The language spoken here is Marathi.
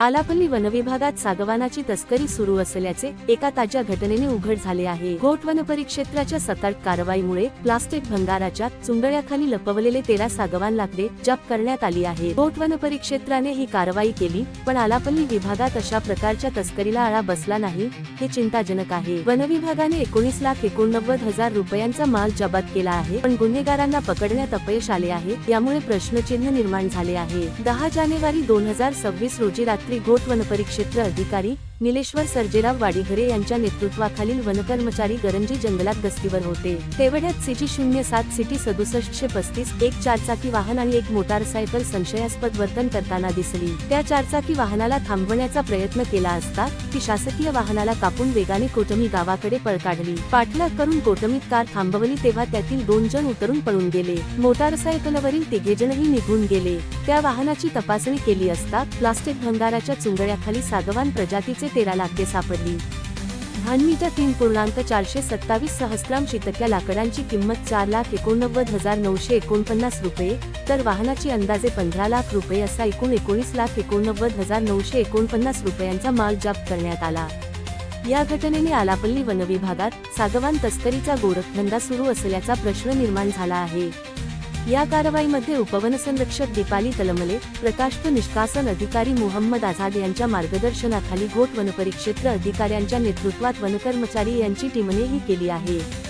आलापल्ली वनविभागात सागवानाची तस्करी सुरू असल्याचे एका ताज्या घटनेने उघड झाले आहे. घोट वन परिक्षेत्राच्या सतर्क कारवाईमुळे प्लास्टिक भंगाराच्या चुंगळ्याखाली लपवलेले तेरा सागवान लाकडे जप करण्यात आली आहे. घोट वन परिक्षेत्राने ही कारवाई केली पण आलापल्ली विभागात अशा प्रकारच्या तस्करीला आळा बसला नाही हे चिंताजनक आहे. वनविभागाने एकोणीस लाख एकोणनव्वद हजार रुपयांचा माल जबात केला आहे पण गुन्हेगारांना पकडण्यात अपयश आले आहे यामुळे प्रश्नचिन्ह निर्माण झाले आहे. दहा जानेवारी दोन हजार सव्वीस रोजी रात्री घोट वनपरिक्षेत्र अधिकारी निलेश्वर सर्जेराव वाडीघरे यांच्या नेतृत्वाखालील वनकर्मचारी गरंजी जंगलात गस्तीवर होते. तेवढ्यात सिटी शून्य सात सिटी सदुसष्टशे पस्तीस एक चारचाकी वाहन आणि एक मोटारसायकल संशयास्पद वर्तन करताना दिसली. त्या चारचाकी वाहनाला थांबवण्याचा प्रयत्न केला असता ती शासकीय वाहनाला कापून वेगाने कोटमी गावाकडे पळ काढली पाठलाग करून कोटमीत कार थांबवली तेव्हा त्यातील दोन जण उतरून पळून गेले. मोटारसायकलवरील तिघेजणही निघून गेले. त्या वाहनाची तपासणी केली असता प्लास्टिक भंगाराच्या चुंगळ्याखाली सागवान प्रजातीचे तेरा लाकडे सापडली. धान्मीच्या तीन पूर्णांक चारशे सत्तावीस सहस्राम शितक्या लाकडांची किंमत चार लाख एकोणनव्वद हजार नऊशे एकोणपन्नास रुपये तर वाहनाची अंदाजे पंधरा लाख रुपये असा एकूण एकोणीस लाख एकोणनव्वद हजार नऊशे एकोणपन्नास रुपयांचा माल जप्त करण्यात आला. या घटनेने आलापल्ली वनविभागात सागवान तस्करीचा गोरखधंदा सुरू असल्याचा प्रश्न निर्माण झाला आहे. या कारवाईमध्ये उपवनसंरक्षक दीपाली तलमले प्रकाश निष्कासन अधिकारी मोहम्मद आझाद यांच्या मार्गदर्शनाखाली घोट वनपरिक्षेत्र अधिकाऱ्यांच्या नेतृत्वात वनकर्मचारी यांची टीमनेही केली आहे.